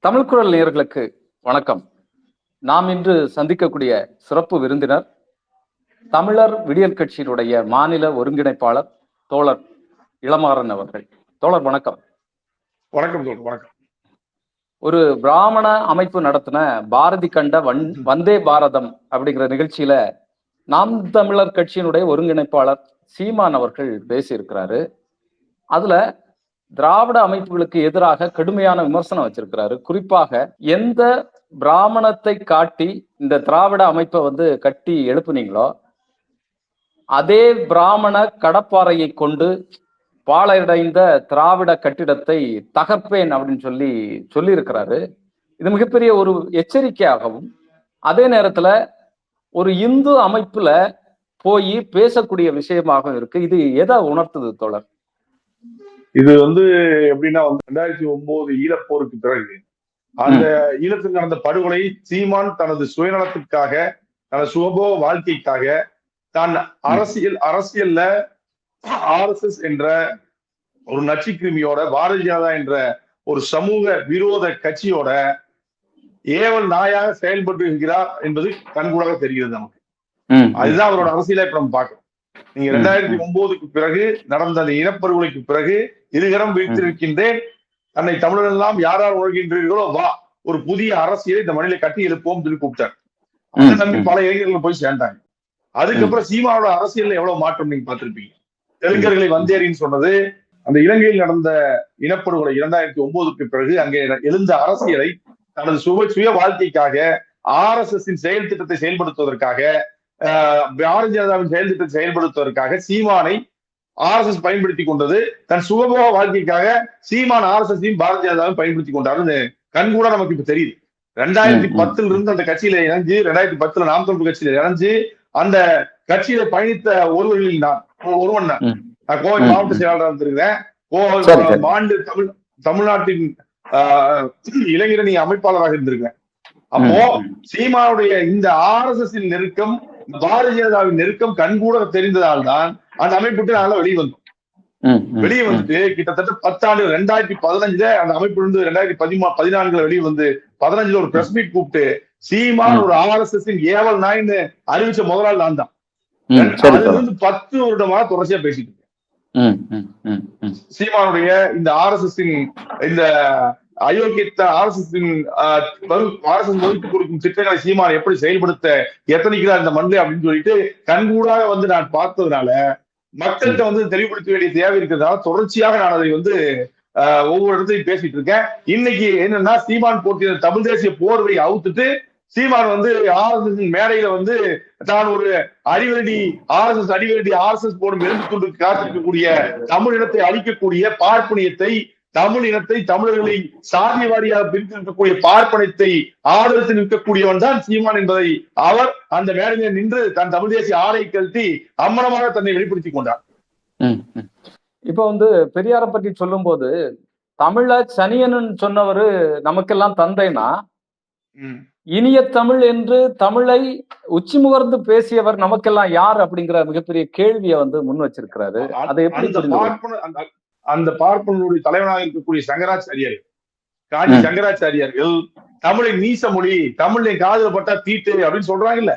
தமிழ் குரல் நேயர்களுக்கு வணக்கம். நாம் இன்று சந்திக்கக்கூடிய சிறப்பு விருந்தினர் தமிழர் விடியல் கட்சியினுடைய மாநில ஒருங்கிணைப்பாளர் தோழர் இளமாறன் அவர்கள். தோழர் வணக்கம். வணக்கம் தோழர் வணக்கம். ஒரு பிராமண அமைப்பு நடத்தின பாரதி கண்ட வன் வந்தே பாரதம் அப்படிங்கிற நிகழ்ச்சியில நாம் தமிழர் கட்சியினுடைய ஒருங்கிணைப்பாளர் சீமான் அவர்கள் பேசியிருக்கிறாரு. அதுல திராவிட அமைப்புகளுக்கு எதிராக கடுமையான விமர்சனம் வச்சிருக்கிறாரு. குறிப்பாக எந்த பிராமணத்தை காட்டி இந்த திராவிட அமைப்பை வந்து கட்டி எழுப்புனீங்களோ அதே பிராமண கடப்பாறையை கொண்டு பாழடைந்த திராவிட கட்டிடத்தை தகர்ப்பேன் அப்படின்னு சொல்லி சொல்லியிருக்கிறாரு. இது மிகப்பெரிய ஒரு எச்சரிக்கையாகவும் அதே நேரத்துல ஒரு இந்து அமைப்புல போய் பேசக்கூடிய விஷயமாகவும் இருக்கு. இது எதை உணர்த்துது தோழர்? இது வந்து எப்படின்னா வந்து ரெண்டாயிரத்தி ஒன்பது ஈழப்போருக்கு பிறகு அந்த ஈழத்தில் நடந்த படுகொலை சீமான் தனது சுயநலத்திற்காக தனது சுகபோக வாழ்க்கைக்காக தான் அரசியல் அரசியல்ல ஆர்எஸ்எஸ் என்ற ஒரு நச்சு கிருமியோட பாரதிய ஜனதா என்ற ஒரு சமூக விரோத கட்சியோட ஏவல் நாயாக செயல்பட்டு இருக்கிறார் என்பது கண்கூடாக தெரிகிறது நமக்கு. அதுதான் அவரோட அரசியலை இப்ப நம்ம பார்க்கிறோம். நீங்க ரெண்டாயிரத்தி ஒன்பதுக்கு பிறகு நடந்த அந்த இனப்படுகொலைக்கு பிறகு இருகரம் வைத்திருக்கின்றேன் தன்னை தமிழர் எல்லாம் யார் யார் உழைக்கின்றீர்களோ வா ஒரு புதிய அரசியலை இந்த மண்ணில கட்டி எழுப்போம் சொல்லி கூப்பிட்டார். அதை நம்பி பல இளைஞர்கள் போய் சேர்ந்தாங்க. அதுக்கப்புறம் சீமாவோட அரசியல்ல எவ்வளவு மாற்றம் நீங்க பார்த்திருப்பீங்க? தெலுங்கர்களை வந்தேறின்னு சொன்னது அந்த இலங்கையில் நடந்த இனப்படுகொலை இரண்டாயிரத்தி ஒன்பதுக்கு பிறகு அங்கே எழுந்த அரசியலை தனது சுய சுய வாழ்க்கைக்காக ஆர் எஸ் எஸ் செயல் திட்டத்தை செயல்படுத்துவதற்காக பாரதிய ஜனதாவின் செயல் திட்டத்தை செயல்படுத்துவதற்காக சீமானை ஆர் எஸ் எஸ் பயன்படுத்தி கொண்டது. தன் சுகபோக வாழ்க்கைக்காக Seeman R S S Bharatiya ஜனதாவும் பயன்படுத்தி கொண்டாருன்னு கண்கூட நமக்கு இப்ப தெரியுது. ரெண்டாயிரத்தி பத்துல இருந்து அந்த கட்சியில இணைஞ்சு ரெண்டாயிரத்தி பத்துல நாம் தமிழ் கட்சியில இணைஞ்சு அந்த கட்சியில பயணித்த ஒருவர்களில் நான் ஒருவன் நான். நான் கோவை மாவட்ட செயலாளராக இருந்திருக்கிறேன். கோவை மாண்டு தமிழ் தமிழ்நாட்டின் இளைஞரணி அமைப்பாளராக இருந்திருக்கிறேன். அப்போ சீமாவுடைய இந்த ஆர் எஸ் எஸ் நெருக்கம் பாரதிய ஜனதாவின் நெருக்கம் கண்கூட தெரிந்ததால் தான் அந்த அமைப்பு விட்டு நாங்க வெளியே வந்தோம். வெளியே வந்துட்டு கிட்டத்தட்ட பத்தாண்டு ரெண்டாயிரத்தி பதினஞ்சுல அந்த அமைப்பு இருந்து ரெண்டாயிரத்தி பதிமூ பதினான்குல வெளியே வந்து பதினஞ்சுல ஒரு பிரஸ் மீட் கூப்பிட்டு சீமான் ஒரு ஆர் எஸ் எஸ் ஏவல் நாய்னு அறிவிச்ச முதலாள் நான் தான். அதுல இருந்து பத்து வருடமா தொடர்ச்சியா பேசிட்டு இருக்கேன். சீமானுடைய இந்த ஆர் எஸ் எஸ் இந்த அயோக்கியத்தை R S S R S S வகுத்து கொடுக்கும் திட்டங்களை சீமான் எப்படி செயல்படுத்த எத்தனைக்கிறார் இந்த மண்டலை அப்படின்னு சொல்லிட்டு கண்கூடாக வந்து நான் பார்த்ததுனால மக்கள்கிட்ட வந்து தெளிவுபடுத்த வேண்டிய தேவை இருக்கிறதுனால தொடர்ச்சியாக நான் அதை வந்து ஒவ்வொரு இடத்தையும் பேசிட்டு இருக்கேன். இன்னைக்கு என்னன்னா சீமான் போட்டிய தமிழ் தேசிய போர்வை அவுத்துட்டு சீமான் வந்து ஆர்எஸ்எஸ் மேடையில வந்து தான் ஒரு அடிவரடி ஆர்எஸ்எஸ் எஸ் எஸ் அடிவரடி ஆர் போடும் எழுந்து கொண்டு காத்திருக்கக்கூடிய தமிழ் இனத்தை அழிக்கக்கூடிய பார்ப்பனியத்தை தமிழ் இனத்தை தமிழர்களை சாதிய வாரியாக பிரித்து நிற்கக்கூடிய பார்ப்பனத்தை ஆதரித்து நிற்கக்கூடியவன் தான் சீமான் என்பதை அவர் அந்த மேடையில் நின்று தன் தமிழ் தேசிய ஆடை கழட்டி அம்மனமாக தன்னை வெளிப்படுத்திக் கொண்டார். இப்ப வந்து பெரியார பற்றி சொல்லும் போது தமிழ சனியன் சொன்னவரு நமக்கெல்லாம் தந்தைனா இனிய தமிழ் என்று தமிழை உச்சி முகர்ந்து பேசியவர் நமக்கெல்லாம் யார் அப்படிங்கிற மிகப்பெரிய கேள்வியை வந்து முன் வச்சிருக்கிறாரு. அதை எப்படி அந்த பார்ப்பனுடைய தலைவனாக இருக்கக்கூடிய சங்கராச்சாரியார் காஞ்சி சங்கராச்சாரியார்கள் தமிழை நீச மொழி தமிழை காதல் பட்டா தீட்டு அப்படின்னு சொல்றாங்கல்ல.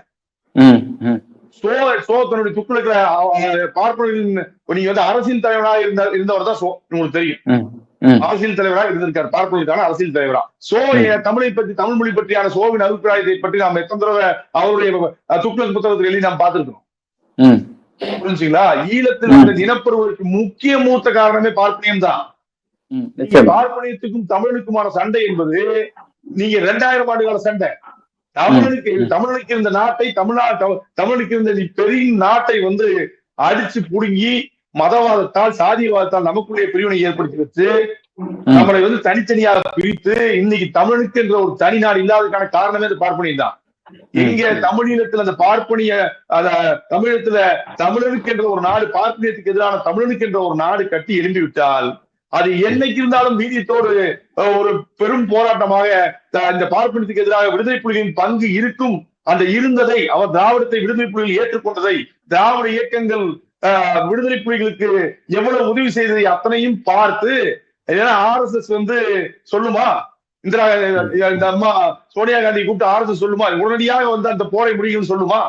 சோ சோ தன்னுடைய துக்குளுக்கிற பார்ப்பனின் நீங்க வந்து அரசியல் தலைவராக இருந்த இருந்தவர் தான் சோ உங்களுக்கு தெரியும். அரசியல் தலைவராக இருந்திருக்காரு. பார்ப்பனுக்கான அரசியல் தலைவரா. சோ தமிழை பற்றி தமிழ் மொழி பற்றியான சோவின் அபிப்பிராயத்தை பற்றி நாம் எத்தனை தடவை அவருடைய துக்குளக் புத்தகத்தில் எழுதி நாம் பார்த்திருக்கிறோம். புரிஞ்சுங்களா? ஈழத்தில் இந்த இனப்படுவதற்கு முக்கிய மூத்த காரணமே பார்ப்பனியம் தான் பார்ப்பனியத்துக்கும் தமிழனுக்குமான சண்டை என்பது நீங்க ரெண்டாயிரம் ஆண்டு கால சண்டை. தமிழனுக்கு தமிழனுக்கு இருந்த நாட்டை தமிழ்நாடு தமிழனுக்கு இருந்த பெரிய நாட்டை வந்து அடிச்சு புடுங்கி மதவாதத்தால் சாதியவாதத்தால் நமக்குள்ளே பிரிவினை ஏற்படுத்தி வச்சு நம்மளை வந்து தனித்தனியாக பிரித்து இன்னைக்கு தமிழனுக்கு என்ற ஒரு தனி நாடு இல்லாததுக்கான காரணமே அந்த பார்ப்பனியம் தான் இங்க தமிழீழத்துல அந்த பார்ப்பனிய தமிழத்துல தமிழனுக்கு என்ற ஒரு நாடு பார்ப்பனியத்துக்கு எதிரான தமிழனுக்கு என்ற ஒரு நாடு கட்டி எழும்பி விட்டால் அது என்னைக்கு இருந்தாலும் மீதியத்தோடு ஒரு பெரும் போராட்டமாக இந்த பார்ப்பனத்துக்கு எதிராக விடுதலை புலிகளின் பங்கு இருக்கும். அந்த இருந்ததை அவர் திராவிடத்தை விடுதலை புலிகள் ஏற்றுக்கொண்டதை திராவிட இயக்கங்கள் விடுதலை புலிகளுக்கு எவ்வளவு உதவி செய்ததை அத்தனையும் பார்த்து ஏன்னா ஆர் எஸ் எஸ் வந்து சொல்லுமா? இந்திரா இந்த அம்மா சோனியா காந்தி கூப்பிட்டு ஆர்எஸ் சொல்லுமா? உடனடியாக வந்து அந்த போரை முடியும்னு சொல்லுமா?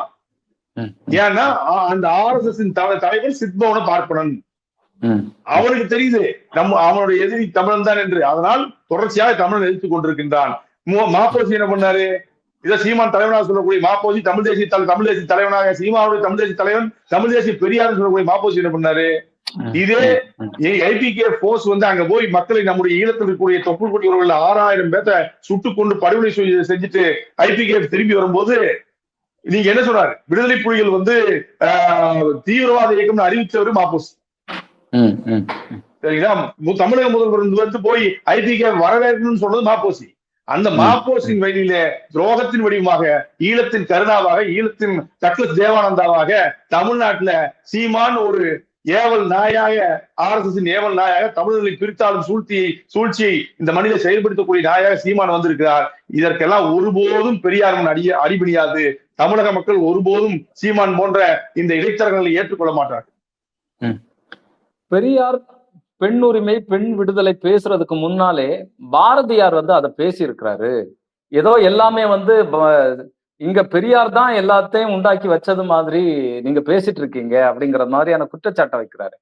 ஏன்னா அந்த ஆர்எஸ் தலைவர் சித்பவன பார்ப்பனன். அவனுக்கு தெரியுது நம்ம அவனுடைய எதிரி தமிழன் தான் என்று. அதனால் தொடர்ச்சியாக தமிழன் எதிர்த்துக் கொண்டிருக்கின்றான். மாப்போசி என்ன பண்ணாரு? இதை சீமான் தலைவனாக சொல்லக்கூடிய மாப்போசி தமிழ் தேசிய தமிழ் தேசிய தலைவனாக சீமாவுடைய தமிழ் தேசிய தலைவன் தமிழ் தேசிய பெரியார் சொல்லக்கூடிய மாப்போசி என்ன பண்ணாரு. இதே ஐபிகே போர்ஸ் வந்து அங்க போய் மக்களை நம்முடைய ஈழத்தில் இருக்கக்கூடிய தொப்புள் குடியவர்கள் ஆறாயிரம் பேர்த்த சுட்டு கொண்டு படுகொலை செஞ்சு- செஞ்சுட்டு ஐபிகே திரும்பி வரும்போது நீங்க என்ன சொன்னாரு விடுதலை புலிகள் வந்து தீவிரவாத இயக்கம்னு அறிவிச்சவர் மாப்போசி ம், ம், சரிங்களா? தமிழக முதல்வர் வந்து போய் ஐபிகே வரவேற்கணும்னு சொன்னது மாப்போசி. அந்த மாப்போசின் வழியில துரோகத்தின் வடிவமாக ஈழத்தின் கருணாவாக ஈழத்தின் டக்ளஸ் தேவானந்தாவாக தமிழ்நாட்டுல சீமான் ஒரு ஏவல் நாயாக ஆர் எஸ் எஸ் ஏவல் நாயாக தமிழர்களை பிரித்தாளும் சூழ்ச்சியை சூழ்ச்சியை இந்த மனித செயல்படுத்தக்கூடிய நாயாக சீமான் வந்திருக்கிறார். இதற்கெல்லாம் ஒருபோதும் பெரியார் முன் அடிய அடிபணியாது. தமிழக மக்கள் ஒருபோதும் சீமான் போன்ற இந்த இடைத்தரகர்களை ஏற்றுக்கொள்ள மாட்டார் பெரியார் பெண் உரிமை பெண் விடுதலை பேசுறதுக்கு முன்னாலே பாரதியார் வந்து அதை பேசியிருக்கிறாரு. ஏதோ எல்லாமே வந்து இங்க பெரியார் தான் எல்லாத்தையும் உண்டாக்கி வச்சது மாதிரி நீங்க பேசிட்டு இருக்கீங்க அப்படிங்கிற மாதிரியான குற்றச்சாட்டை வைக்கிறாரு.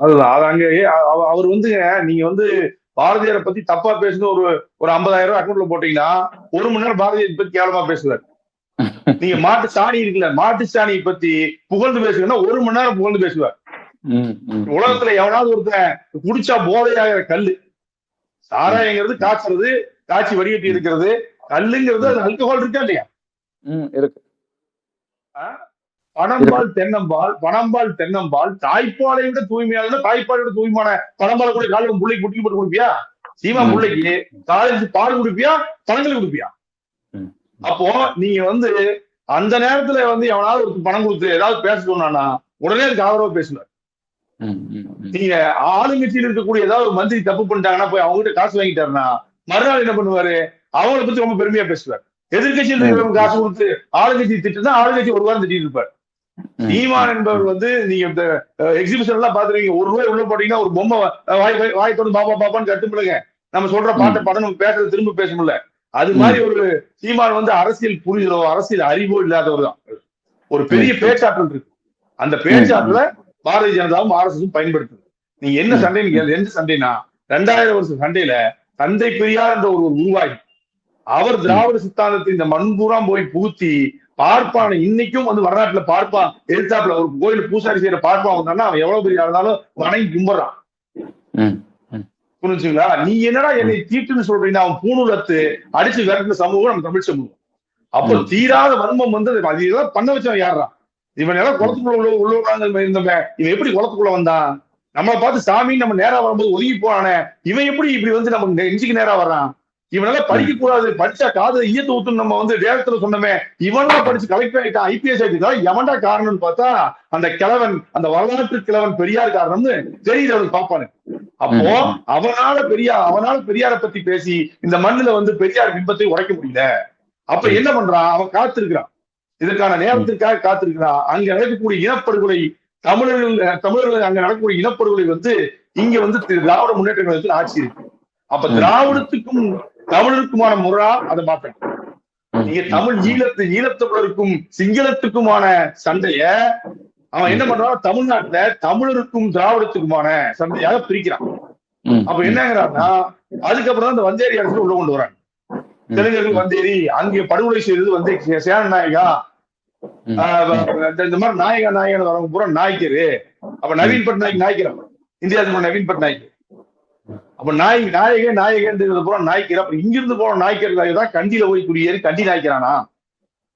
அதுதான். அது அங்க அவர் வந்து நீங்க வந்து பாரதியாரை பத்தி தப்பா பேசுன ஒரு ஒரு ஐம்பதாயிரம் ரூபாய் அக்கௌண்ட்ல போட்டீங்கன்னா ஒரு மணி நேரம் பாரதியார் பத்தி கேவலமா பேசுவார். நீங்க மாட்டு சாணி இருக்குல்ல மாட்டு சாணியை பத்தி புகழ்ந்து பேசுங்கன்னா ஒரு மணி நேரம் புகழ்ந்து பேசுவார். உலகத்துல எவனாவது ஒருத்தன் குடிச்சா போதையாகிற கல்லு. சாராயங்கிறது காய்ச்சறது காய்ச்சி வடிகட்டி இருக்கிறது கல்லுங்கிறது அது அல்கஹால் இருக்கா இல்லையா? ம், இருக்கு. பனம்பால் தென்னம்பால் பனம்பால் தென்னம்பால் தாய்ப்பாலை விட தூய்மையான தாய்ப்பாலை விட தூய்மையான பனம்பாலை கூட காலையில் பிள்ளைக்கு குட்டி போட்டு குடிப்பியா? சீமா. பிள்ளைக்கு காலேஜ் பால் குடிப்பியா? பழங்கள் குடிப்பியா. அப்போ நீங்க வந்து அந்த நேரத்துல வந்து எவனாவது ஒரு பணம் கொடுத்து ஏதாவது பேச சொன்னானா உடனே அதுக்கு ஆதரவா ம். நீங்க ஆளுங்கட்சியில் இருக்கக்கூடிய ஏதாவது ஒரு மந்திரி தப்பு பண்ணிட்டாங்கன்னா போய் அவங்க கிட்ட காசு வாங்கிட்டாருன்னா மறுநாள் என்ன பண்ணுவாரு? அவங்கள பத்தி ரொம்ப பெருமையா பேசுவார். எதிர்கட்சியில் காசு கொடுத்து ஆளுங்கட்சி திட்டுனா ஆளுங்கட்சி ஒரு வாரம் திட்டிட்டு இருப்பார். ஈமான் என்பவர் வந்து நீங்க இந்த எக்ஸிபிஷன் எல்லாம் பாத்துருவீங்க ஒரு ரூபாய் உள்ள போட்டீங்கன்னா ஒரு பொம்மை வாய் வாய்- வாய் தொடர்ந்து பாப்பா பாப்பான்னு முடியுங்க நம்ம சொல்ற பாட்டை படம் நம்ம பேசுறது திரும்ப பேச முடியல. அது மாதிரி ஒரு சீமான் வந்து அரசியல் புரிதலோ அரசியல் அறிவோ இல்லாதவர் தான். ஒரு பெரிய பேச்சாற்றல் இருக்கு. அந்த பேச்சாற்றல பாரதிய ஜனதாவும் ஆர்எஸ்எஸும் பயன்படுத்துது. நீங்க என்ன. சண்டைன்னு கேளு எந்த சண்டைனா ரெண்டாயிரம் வருஷம் சண்டையில தந்தை பெரியார் என்ற ஒரு உருவாகி அவர் திராவிட சித்தாந்தத்தை இந்த மண்பூரா போய் புகுத்தி பார்ப்பான. இன்னைக்கும் வந்து வடநாட்டுல பார்ப்பான். எதிர்த்தாப்புல ஒரு கோயில் பூசாரி செய்யற பார்ப்பான். வந்தான்னா அவன் எவ்வளவு பெரிய ஆளுனாலும் வணங்கி கும்பிடுறான் புரிஞ்சுங்களா? நீ என்னடா என்னை தீட்டுன்னு சொல்றீங்கன்னா அவன் பூணூலத்து அடிச்சு விரட்டுன சமூகம் நம்ம தமிழ் சமூகம். அப்போ. தீராத வன்மம் வந்து அது இதெல்லாம் பண்ண வச்சவன் யாரா இவன் எல்லாம் குளத்துக்குள்ள உள்ள உள்ளவங்க இருந்தவன் இவன் எப்படி குளத்துக்குள்ள வந்தான்? நம்மளை பார்த்து சாமி நம்ம நேரா வரும்போது ஒதுங்கி போனானே இவன் எப்படி இப்படி வந்து நம்ம நெஞ்சுக்கு நேரா வர்றான்? இவனெல்லாம் படிக்க கூடாது. படிச்சா காது ஈயத்து ஊத்துன்னு நம்ம வந்து வேகத்துல சொன்னோமே இவன்லாம் படிச்சு கலெக்டர் ஆயிட்டான் ஐபிஎஸ் ஆயிட்டு எவன்டா காரணம்னு பார்த்தா அந்த கிழவன் அந்த வரலாற்று கிழவன் பெரியார் காரணம்னு தெரியுது அவனுக்கு பாப்பானு. அப்போ. அவனால பெரியார் அவனால பெரியார பத்தி பேசி இந்த மண்ணுல வந்து பெரியார் பிம்பத்தை உடைக்க முடியல. அப்ப என்ன பண்றான்? அவன் காத்திருக்கிறான். இதற்கான நேரத்திற்காக காத்திருக்கிறான். அங்க நடக்கக்கூடிய இனப்படுகொலை தமிழர்கள் தமிழர்கள் அங்க நடக்கக்கூடிய இனப்படுகொலை வந்து இங்க வந்து திரு திராவிட முன்னேற்ற கழகத்தில் ஆட்சி இருக்கு. அப்ப. திராவிடத்துக்கும் தமிழருக்குமான முறா அதை மாத்தணும் ம், நீங்க தமிழ் ஈழத்து ஈழத்தமிழருக்கும் சிங்களத்துக்குமான சண்டைய அவன் என்ன பண்றான்? தமிழ்நாட்டுல தமிழருக்கும் திராவிடத்துக்குமான சண்டையாக பிரிக்கிறான். அப்ப என்னங்கிறான்னா அதுக்கப்புறம் தான் இந்த வந்தேரி அரசு உள்ள கொண்டு வராங்க. தெலுங்கர்கள் வந்தேரி அங்கே படுகொலை செய்தது வந்து சேன நாயகா. இந்த- மாதிரி நாயகா நாயகன் வரவங்க பூரா நாய்க்கரு. அப்ப நவீன் பட்நாயக் நாய்க்கிறோம் இந்தியா நவீன் பட்நாயக். அப்ப நாய் நாயகே நாயகன்றது பூரா நாய்க்கர் அப்ப இங்கிருந்து போன நாய்க்கர் தான் கண்டியில போய் குடியேறி கண்டி நாய்க்கிறானா?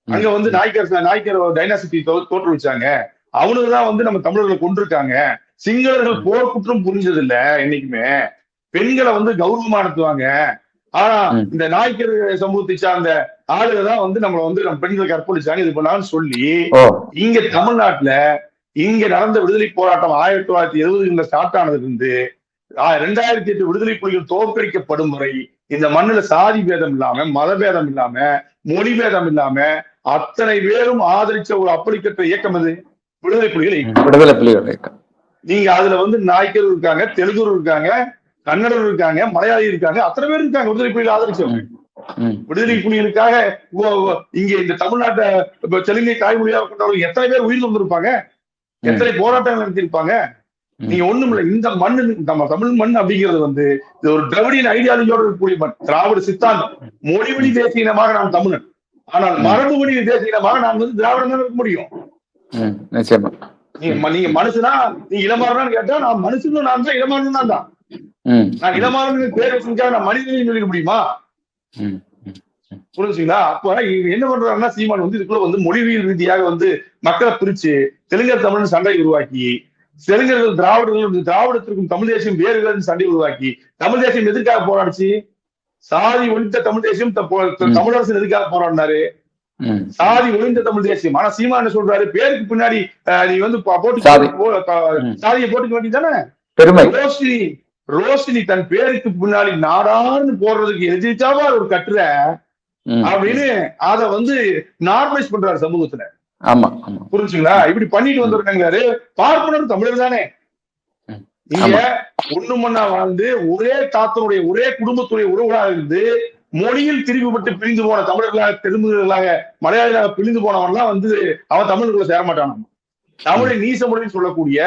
அங்க வந்து நாய்க்கர் நாய்க்கர் டைனாசிட்டி தோற்று வச்சாங்க அவனுக்கு தான் வந்து நம்ம தமிழர்களை கொண்டிருக்காங்க சிங்களர்கள் போர் குற்றம் புரிஞ்சது இல்ல என்னைக்குமே. பெண்களை வந்து கௌரவமா நடத்துவாங்க. ஆனா. இந்த நாய்க்கர் சமூகத்தை சார்ந்த ஆளுங்க தான் வந்து நம்மள வந்து நம்ம பெண்களை கற்பழிச்சாங்க. இது பண்ணான்னு சொல்லி இங்க தமிழ்நாட்டுல இங்க நடந்த விடுதலை போராட்டம் ஆயிரத்தி தொள்ளாயிரத்தி எழுபதுல ஸ்டார்ட் ஆனதுல இருந்து ரெண்டாயிரத்தி எட்டு விடுதலை புலிகள் தோற்கடிக்கப்படும் வரை இந்த மண்ணுல சாதி பேதம் இல்லாம மத பேதம் இல்லாம மொழி பேதம் இல்லாம அத்தனை பேரும் ஆதரிச்ச ஒரு அப்படிப்பட்ட இயக்கம் அது. விடுதலை புலிகள் விடுதலை புலிகள் இயக்கம். நீங்க அதுல வந்து நாய்க்கர் இருக்காங்க தெலுங்கர் இருக்காங்க கன்னடர் இருக்காங்க மலையாளி இருக்காங்க அத்தனை பேர் இருக்காங்க விடுதலை புலிகள் ஆதரிச்சவங்க. விடுதலை புலிகளுக்காக இங்க இந்த தமிழ்நாட்டை தெலுங்கை தாய்மொழியாக கொண்டவர்கள் எத்தனை பேர் உயிர் வந்திருப்பாங்க எத்தனை போராட்டங்கள் நடத்திருப்பாங்க நீங்க ஒண்ணும் இல்ல இந்த மண்ணு நம்ம தமிழ் மண் அப்படிங்கிறது வந்து இது ஒரு திராவிடியன் ஐடியாலஜியோட இருக்கக்கூடிய மண் திராவிட சித்தாந்தம். மொழி வழி தேசிய இனமாக நாம் தமிழன். ஆனால் மரபு வழி தேசிய இனமாக நாம் வந்து திராவிடம் இருக்க முடியும். நீங்க மனுஷனா நீங்க இளமாறனான்னு கேட்டா நான் மனுஷனும் நான் தான் இளமாறனும் நான் தான். நான் இளமாறன் பேர் வச்சிருக்கா நான் மனிதனையும் சொல்லிக்க முடியுமா? புரிஞ்சுங்களா? அப்ப என்ன பண்றாங்கன்னா சீமான் வந்து இதுக்குள்ள வந்து மொழிவியல் ரீதியாக வந்து மக்களை பிரிச்சு தெலுங்கர் தமிழ் சண்டை உருவாக்கி தெலுங்கர்கள் திராவிடர்கள் திராவிடத்திற்கும் தமிழ் தேசியம் வேறுகள் சண்டை உருவாக்கி தமிழ் தேசியம் எதுக்காக போராடிச்சு? சாதி ஒழித்த தமிழ் தேசியம். தமிழரசன் எதுக்காக போராடினாரு. சாதி ஒழிந்த தமிழ் தேசியம். ஆனா சீமா என்ன சொல்றாரு? பேருக்கு பின்னாடி நீ வந்து போட்டு. சாதியை போட்டுக்க வேண்டியதானே ரோஷினி ரோஷினி தன் பேருக்கு பின்னாடி நாடான்னு போடுறதுக்கு எதிர்த்தாவா ஒரு கட்டுற அப்படின்னு அத வந்து நார்மலைஸ் பண்றாரு சமூகத்துல. ஆமா புரிஞ்சுங்களா? இப்படி பண்ணிட்டு வந்திருக்காங்கிறாரு பார்ப்பனர் தமிழர் தானே. ம். இங்க ஒண்ணு மண்ணா வாழ்ந்து ஒரே தாத்தனுடைய ஒரே குடும்பத்துடைய உறவுகளாக இருந்து மொழியில் திரிவுபட்டு பிரிந்து போன தமிழர்களாக தெலுங்குகளாக மலையாளிகளாக பிரிந்து போனவன்லாம் வந்து அவன் தமிழுக்குள்ள சேர மாட்டானாம். தமிழை நீச மொழின்னு சொல்லக்கூடிய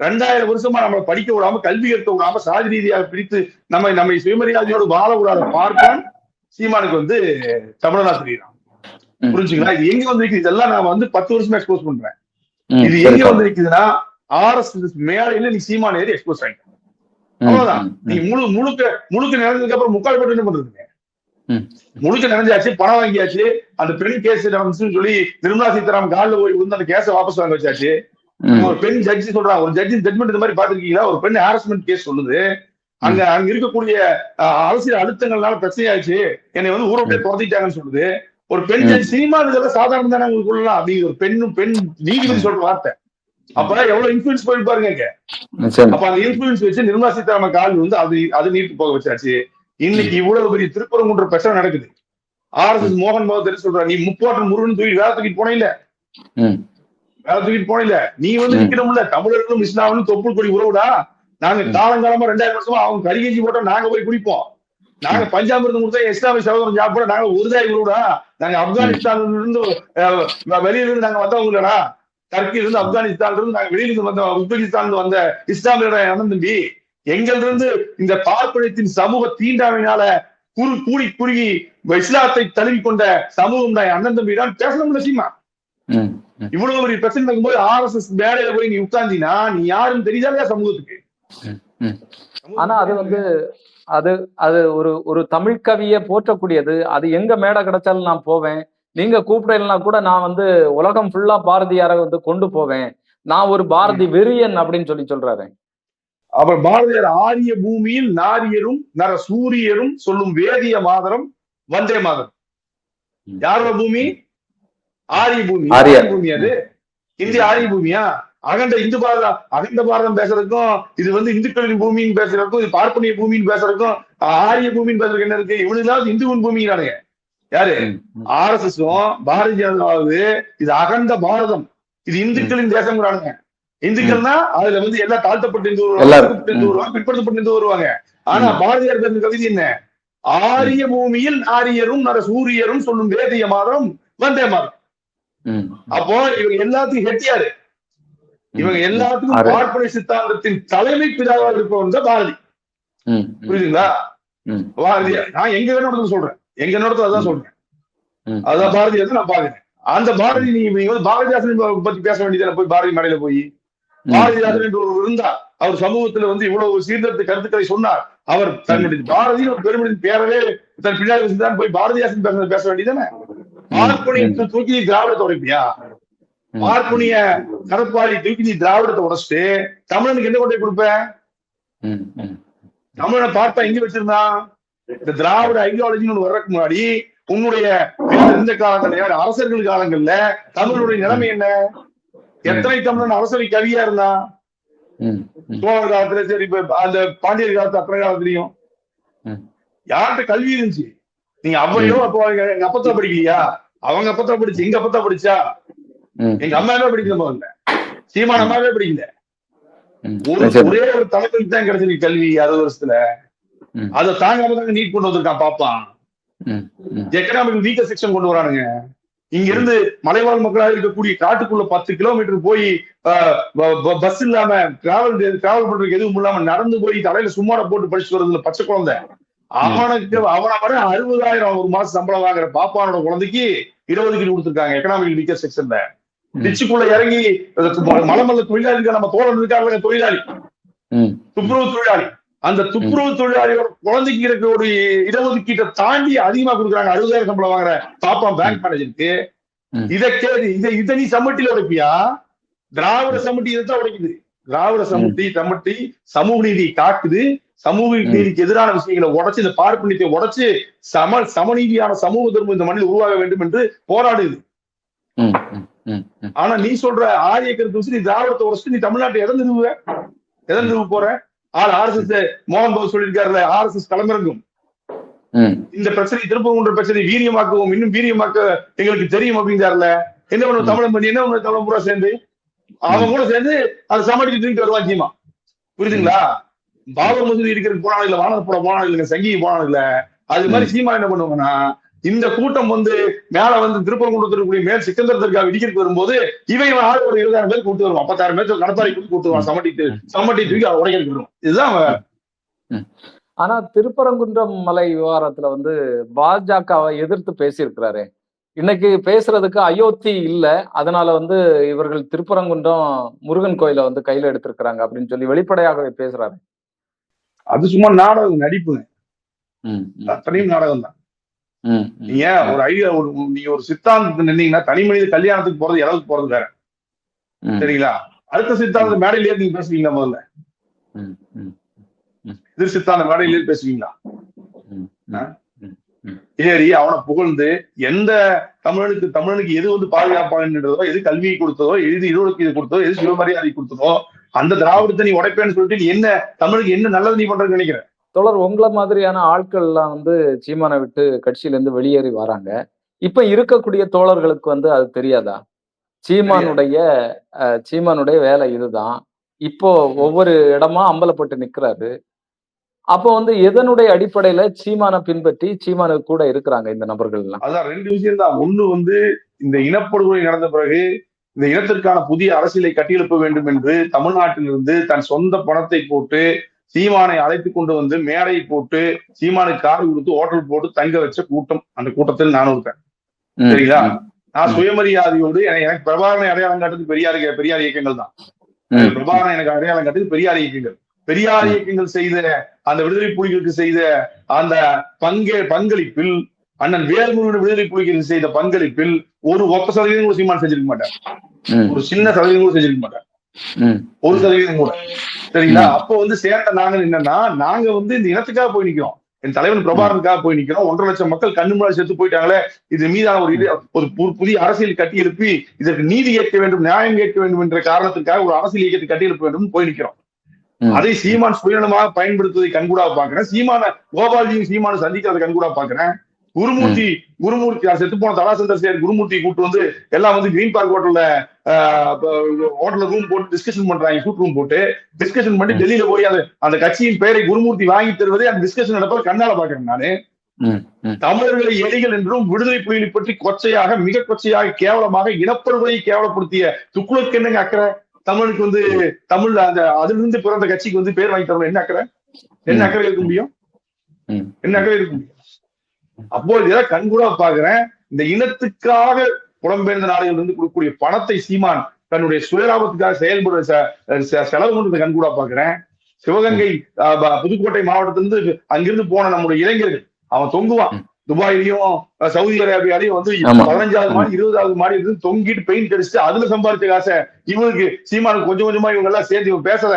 ரெண்டாயிரம் வருஷமா நம்மளை படிக்க விடாம கல்வி கற்க விடாம சாதி ரீதியாக பிரித்து நம்ம நம்மை சுயமரியாதையோடு வாழ விடாத பார்ப்பான் சீமானுக்கு வந்து தமிழனா தெரியுறான். புரிஞ்சுங்களா? இது எங்க வந்து நிக்குது? இதெல்லாம் நான் வந்து பத்து வருஷமா எக்ஸ்போஸ் பண்றேன். இது எங்க வந்து நிக்குதுன்னா ஆர்எஸ் மேலையில நீ சீமான் ஏறி எக்ஸ்போஸ் ஆயிட்ட. ம், அவ்வளவுதான். நீ முழு முழுக்க முழுக்க நிறைஞ்சதுக்கு அப்புறம் முக்கால் பேர் என்ன பண்றதுங்க. முழுக்க நிறைஞ்சாச்சு பணம் வாங்கியாச்சு அந்த பெண் கேஸ் சொல்லி நிர்மலா சீதாராமன் காலில் போய் வந்து அந்த கேஸை வாபஸ் வாங்க வச்சாச்சு. ஒரு பெண் ஜட்ஜி சொல்றான் ஒரு ஜட்ஜி ஜட்மெண்ட் இந்த மாதிரி பாத்துருக்கீங்களா ஒரு பெண் ஹாரஸ்மெண்ட் கேஸ் சொல்லுது. அங்க அங்க இருக்கக்கூடிய அரசியல் அழுத்தங்கள்னால பிரச்சனையாச்சு என்னை வந்து ஊரை விட்டு துரத்திட்டாங்கன்னு சொல்லுது. ஒரு பெண் சினிமா இதெல்லாம் சாதாரண தானே உங்களுக்கு சொல்லலாம் அப்படிங்கிற ஒரு பெண்ணும் பெண் நீதிபதி சொல்ற வார்த்தை. அப்ப எவ்வளவு இன்ஃபுளுன்ஸ் போயிருப்பாருங்க அப்ப அந்த இன்ஃபுளுன்ஸ் வச்சு நிர்மலா சீதாராமன் கால் வந்து அது அது நீட்டு போக வச்சாச்சு. இன்னைக்கு இவ்வளவு பெரிய திருப்பரங்குன்ற பிரச்சனை நடக்குது. ஆர் எஸ் எஸ் மோகன் பகவத் சொல்ற நீ முப்போட்டம் முருகன் தூக்கி வேலை தூக்கிட்டு போன இல்ல வேலை தூக்கிட்டு போன இல்ல நீ வந்து. நிக்கணும்ல. தமிழர்களும் இஸ்லாமனும் தொப்புள் கொடி உறவுடா. நாங்க. காலங்காலமா ரெண்டாயிரம் வருஷமா அவங்க கரிகஞ்சி போட்டா நாங்க போய் குடிப்போம். நாங்க பஞ்சாமிரதம் கொடுத்தா இஸ்லாமிய சகோதரன் சாப்பிட நாங்க ஒருதாய் உறவுடா நாங்க ஆப்கானிஸ்தான்ல இருந்து வெளியில இருந்து நாங்க வந்தவங்க இல்லடா. டர்க்கில இருந்து ஆப்கானிஸ்தான்ல இருந்து நாங்க வெளியில இருந்து வந்த உஸ்பெகிஸ்தான் இருந்து வந்த இஸ்லாமியருடைய அண்ணன் தம்பி. எங்கள்ல இருந்து இந்த பார்ப்பனத்தின் சமூக தீண்டாமையினால குறு கூடி குறுகி இஸ்லாத்தை தழுவி கொண்ட சமூகம் தான் அண்ணன் தம்பி. தான் பேசணும்ல சீமா? இவ்வளவு பெரிய பிரச்சனை இருக்கும்போது ஆர் எஸ் எஸ் மேடையில போய் நீ உட்கார்ந்தீங்கன்னா நீ யாருன்னு தெரியாதா சமூகத்துக்கு. ஆனா அது வந்து அது அது ஒரு ஒரு தமிழ் கவியை போற்றக்கூடியது. அது எங்க மேடை கிடைச்சாலும் நான் போவேன். நீங்க கூப்பிடலைன்னா கூட நான் வந்து உலகம் ஃபுல்லா பாரதியாரை வந்து கொண்டு போவேன். நான் ஒரு பாரதி வெறியன் அப்படின்னு சொல்லி சொல்றாரு. அவர் பாரதியார் ஆரிய பூமியில் நாரியரும் நர சூரியரும் சொல்லும் வேதிய மாதரம் வந்தே மாதரம். ம். யாரோட பூமி? ஆரிய பூமி. ஆரிய. ஆரிய பூமி அது. இந்திய ஆரிய பூமியா? அகண்ட இந்து பாரதம் அகண்ட பாரதம் பேசுறதுக்கும் இது வந்து இந்துக்களின் பூமின்னு பேசுறதுக்கும் இது பார்ப்பனிய பூமின்னு பேசுறதுக்கும் ஆரிய பூமின்னு பேசுறதுக்கு என்ன இருக்கு? இவனுக்கு இந்துவின் பூமிங்கிறானுங்க யாரு? ஆர் எஸ் எஸும் பாரதிய ஜனதாவது இது அகண்ட பாரதம். இது இந்துக்களின் தேசம்ங்கிறானுங்க இந்துக்கள்னா அதுல வந்து எல்லாம் தாழ்த்தப்பட்டு இருந்து வருவாங்க பிற்படுத்தப்பட்டு இருந்து வருவாங்க. ஆனா. பாரதியார் பேசுற கவிதை என்ன? ஆரிய பூமியில் ஆரியரும் நர சூரியரும் சொல்லும் வேதிய மாதம் வந்தே மாதம் அப்போ இவங்க எல்லாத்துக்கும் ஹெட்டியாரு. இவங்க எல்லாத்துக்கும். பார்ப்பனை சித்தாந்தத்தின் தலைமை பிதாவாக இருப்பவன் தான் பாரதி. புரியுதுங்களா? ம். பாரதியார் நான் எங்க கண்ணோட்டத்துல சொல்றேன். எங்க கண்ணோட்டத்துல அதான் சொல்றேன். அதான் பாரதியார் தான் நான் பாக்குறேன். அந்த பாரதி நீ நீ வந்து பாரதிதாசன் பத்தி பேச வேண்டியதானே போய் பாரதி மேடையில போய். பாரதிதாசன் என்று ஒரு இருந்தார் அவர் சமூகத்துல வந்து இவ்வளவு சீர்திருத்த கருத்துக்களை சொன்னார். அவர் தன்னுடைய பாரதி ஒரு பெருமனின் பேரவே தன் பின்னாடி வச்சுதான் போய் பாரதிதாசன் பேச பேச வேண்டியதானே பார்ப்பனியத்தை தூக்கி உடைப்பியா ம். பார்ப்பனிய கடற்பாடி தூக்கி நீ திராவிடத்தை உடைச்சிட்டு தமிழனுக்கு என்ன கொண்டு கொடுப்ப? தமிழனை பார்த்தா எங்க வச்சிருந்தான் இந்த திராவிட ஐடியாலஜின்னு வர்றதுக்கு முன்னாடி உன்னுடைய இந்த காலங்கள்ல அரசர்கள் காலங்கள்ல தமிழனுடைய நிலைமை என்ன? எத்தனை தமிழன் அரசவை கவியா இருந்தான் சோழர் காலத்துல சரி இப்ப அந்த பாண்டியர் காலத்து அத்தனை காலத்துலயும். யார்கிட்ட கல்வி இருந்துச்சு? நீங்க அவ்வையோ அப்போ எங்க அப்பத்தா படிக்கலையா? அவங்க அப்பத்தா படிச்சு எங்க அப்பத்தா படிச்சா. எங்க அம்மாவே படிக்கல முதல்ல சீமான அம்மாவே படிக்கல. ஒரு. ஒரே ஒரு தலைமைக்கு தான் கிடைச்சிருக்கு கல்வி அறுபது வருஷத்துல. அதை தாங்காம தாங்க நீட் கொண்டு வந்திருக்கான் பாப்பான் எக்கனாமிக் வீக்க செக்ஷன் கொண்டு வரானுங்க. இங்க இருந்து மலைவாழ் மக்களாக இருக்கக்கூடிய காட்டுக்குள்ள பத்து கிலோமீட்டர் போய் பஸ் இல்லாம டிராவல் டிராவல் பண்றதுக்கு எதுவும் இல்லாம நடந்து போய் தலையில சும்மாட போட்டு படிச்சுட்டு வரதுல பச்சை குழந்தை. அவனுக்கு அவனை வர அறுபதாயிரம் ஒரு மாசம் சம்பளம் வாங்குற பாப்பானோட குழந்தைக்கு இடஒதுக்கீடு கொடுத்துருக்காங்க எக்கனாமிக் வீக்கர் செக்ஷன்ல. டிச்சுக்குள்ள இறங்கி மலமல்ல தொழிலாளி நம்ம தோழர் இருக்காங்க தொழிலாளி. துப்புரவு தொழிலாளி. அந்த துப்புரவு தொழிலாளியோட குழந்தைக்கு இருக்க ஒரு இடஒதுக்கீட்டை தாண்டி அதிகமா கொடுக்குறாங்க. அறுபதாயிரம் சம்பளம் வாங்குற பாப்பா பேங்க் மேனேஜருக்கு. இதை கேது இதை இதை நீ சம்மட்டில உடைப்பியா? திராவிட சம்மட்டி இதைத்தான் உடைக்குது. திராவிட சம்மட்டி சம்மட்டி சமூக நீதி காக்குது. சமூக. நீதிக்கு எதிரான விஷயங்களை உடைச்சு இந்த பார்ப்பனியத்தை உடைச்சு சம சமநீதியான சமூக தர்மம் இந்த மண்ணில் உருவாக வேண்டும் என்று போராடுது. ஆனா நீ சொல்ற ஆரிய கருத்து நீ திராவிடத்தை உடைச்சு நீ தமிழ்நாட்டை எதை நிறுவுவ? எதை நிறுவ போற? ஆள் ஆர்எஸ்எஸ் மோகன் பாபு சொல்லியிருக்காருல ஆர்எஸ்எஸ் களமிறங்கும். ம், இந்த பிரச்சனை திருப்பங்குன்ற பிரச்சனை வீரியமாக்குவோம் இன்னும் வீரியமாக்க எங்களுக்கு தெரியும் அப்படிங்கிறாருல. என்ன பண்ணுவோம் ம். தமிழன் பண்ணி என்ன பண்ணுவோம் தமிழ் பூரா சேர்ந்து? அவன் கூட சேர்ந்து அதை சமாளிச்சு தூக்கிட்டு வருவான் சீமா. புரியுதுங்களா? பாபர் மசூதி இருக்கிறதுக்கு போனாங்க இல்ல வானப்பட போனாங்க இல்ல சங்கி போனாங்க இல்ல. அது மாதிரி சீமா என்ன பண்ணுவாங்கன்னா இந்த கூட்டம் வந்து மேல வந்து திருப்பரங்குன்றத்தில் இருக்கக்கூடிய மேல் சிக்கந்தர் தர்கா இடிக்கிறதுக்கு வரும்போது இவன் ஆள் ஒரு இருபதாயிரம் பேர் கூட்டு வருவான். பத்தாயிரம் பேர் கடப்பாரி கூட்டு வருவான். சமட்டி சமட்டி தூக்கி அவன் உடைக்கிறதுக்கு வருவான் இதுதான் ஆனா திருப்பரங்குன்றம் மலை விவகாரத்துல வந்து பாஜகவை எதிர்த்து பேசியிருக்கிறாரு. இன்னைக்கு பேசுறதுக்கு அயோத்தி இல்ல. அதனால வந்து இவர்கள் திருப்பரங்குன்றம் முருகன் கோயிலை வந்து கையில எடுத்திருக்கிறாங்க அப்படின்னு சொல்லி வெளிப்படையாகவே பேசுறாரு. அது சும்மா நாடகம் ம், அத்தனையும் நாடகம் தான். நீங்க ஒரு ஐடியா ஒரு நீங்க ஒரு சித்தாந்தத்தை நின்னீங்கன்னா தனி மனித கல்யாணத்துக்கு போறது இறவுக்கு போறது வேற. சரிங்களா? அடுத்த சித்தாந்த மேடையிலேயே நீங்க பேசுவீங்களா முதல்ல? எதிர் சித்தாந்த மேடையிலேயே பேசுவீங்களா. ஏறி அவனை புகழ்ந்து எந்த தமிழனுக்கு தமிழனுக்கு எது வந்து பாதுகாப்பாகன்றதோ எது கல்வியை கொடுத்ததோ எது இருவருக்கு இது கொடுத்ததோ எது சிவமரியாதை கொடுத்ததோ அந்த திராவிடத்தை நீ உடைப்பேன்னு சொல்லிட்டு நீ என்ன தமிழுக்கு என்ன நல்லது நீ பண்றதுன்னு நினைக்கிற? தொடர் உங்களை மாதிரியான ஆட்கள் எல்லாம் வந்து சீமானை விட்டு கட்சியில இருந்து வெளியேறி வராங்க. இப்ப இருக்கக்கூடிய தோழர்களுக்கு வந்து அது தெரியாதா? சீமானுடைய அஹ், சீமானுடைய வேலை இதுதான். இப்போ ஒவ்வொரு இடமா அம்பலப்பட்டு நிக்கிறாரு. அப்போ வந்து எதனுடைய அடிப்படையில சீமானை பின்பற்றி சீமானுக்கு கூட இருக்கிறாங்க இந்த நபர்கள் எல்லாம் அதான் ரெண்டு விஷயம் தான் ஒண்ணு வந்து இந்த இனப்படுகொலை நடந்த பிறகு இந்த இனத்திற்கான புதிய அரசியலை கட்டியெழுப்ப வேண்டும் என்று தமிழ்நாட்டிலிருந்து தன் சொந்த பணத்தை போட்டு சீமானை அழைத்து கொண்டு வந்து மேடை போட்டு சீமானுக்கு கார் கொடுத்து ஹோட்டல் போட்டு தங்க வச்ச கூட்டம். அந்த கூட்டத்தில் நான் இருக்கேன் சரிங்களா? நான் சுயமரியாதையோடு எனக்கு பிரபாகரனை அடையாளம் காட்டுறது பெரியார் பெரியார் இயக்கங்கள் தான். பிரபாகரன் எனக்கு அடையாளம் காட்டுறது பெரியார் இயக்கங்கள். பெரியார் இயக்கங்கள் செய்த அந்த விடுதலை புலிகளுக்கு செய்த அந்த பங்கே பங்களிப்பில் அண்ணன் வேல்முருகன் விடுதலை புலிகளுக்கு செய்த பங்களிப்பில் ஒரு ஒத்த சதவீதம் கூட சீமான் செஞ்சிருக்க மாட்டார். ம், ஒரு சின்ன சதவீதம் கூட செஞ்சிருக்க மாட்டார். ம், ஒரு சதவீதம் கூட. சரிங்களா. அப்போ வந்து சேர்ந்த நாங்க என்னன்னா நாங்க வந்து இந்த இனத்துக்காக போய் நிக்கிறோம். என் தலைவன் பிரபாகரனுக்காக போய் நிக்கிறோம். ஒன்றரை லட்சம் மக்கள் கண்ணு முன்னாடி செத்து போயிட்டாங்களே இது மீதான ஒரு இது ஒரு புதிய அரசியல் கட்டி எழுப்பி இதற்கு நீதி கேட்க வேண்டும் நியாயம் கேட்க வேண்டும் என்ற காரணத்திற்காக ஒரு அரசியல் இயக்கத்தை கட்டி எழுப்ப வேண்டும் போய் நிக்கிறோம். அதை சீமான் சுயநலமாக பயன்படுத்துவதை கண்கூடா பாக்குறேன் சீமான கோபால்ஜியும் சீமான சந்திக்கிறத கண்கூடா பாக்குறேன் குருமூர்த்தி குருமூர்த்தி செத்து போன தலாசந்தர் சேர் குருமூர்த்தி கூட்டு வந்து எல்லாம் வந்து கிரீன் பார்க் ஹோட்டல்ல ஹோட்டல்ல ரூம் போட்டு டிஸ்கஷன் பண்றாங்க சூட் ரூம் போட்டு டிஸ்கஷன் பண்ணி டெல்லியில போய் அந்த அந்த கட்சியின் பெயரை குருமூர்த்தி வாங்கி தருவதை அந்த டிஸ்கஷன் நடப்பதை கண்ணால பாக்குறேன் நானு. தமிழர்களை எலிகள் என்றும் விடுதலை புலிகளை பற்றி கொச்சையாக மிக கொச்சையாக கேவலமாக இனப்படுகொலையை கேவலப்படுத்திய துக்குளுக்கு என்னங்க அக்கறை? தமிழுக்கு வந்து தமிழ் அந்த அதிலிருந்து பிறந்த கட்சிக்கு வந்து பேர் வாங்கி தரணும். என்ன அக்கறை? என்ன அக்கறை இருக்க முடியும். என்ன அக்கறை இருக்க முடியும்? அப்போ இதெல்லாம் கண்கூடா பாக்குறேன் இந்த இனத்துக்காக புலம்பெயர்ந்த நாடுகள் இருந்து கொடுக்கக்கூடிய பணத்தை சீமான் தன்னுடைய சுயலாபத்துக்காக செயல்படுற செலவு பண்றதை கண்கூடா பாக்குறேன் சிவகங்கை புதுக்கோட்டை மாவட்டத்திலிருந்து அங்கிருந்து போன நம்முடைய இளைஞர்கள் அவன் தொங்குவான் துபாயிலையும் சவுதி அரேபியாலையும் வந்து. பதினஞ்சாவது மாடி இருபதாவது மாடி இருந்து தொங்கிட்டு பெயிண்ட் அடிச்சுட்டு அதுல சம்பாதிச்ச காசை இவனுக்கு சீமானுக்கு கொஞ்சம் கொஞ்சமா இவங்க எல்லாம் சேர்த்து இவன் பேசல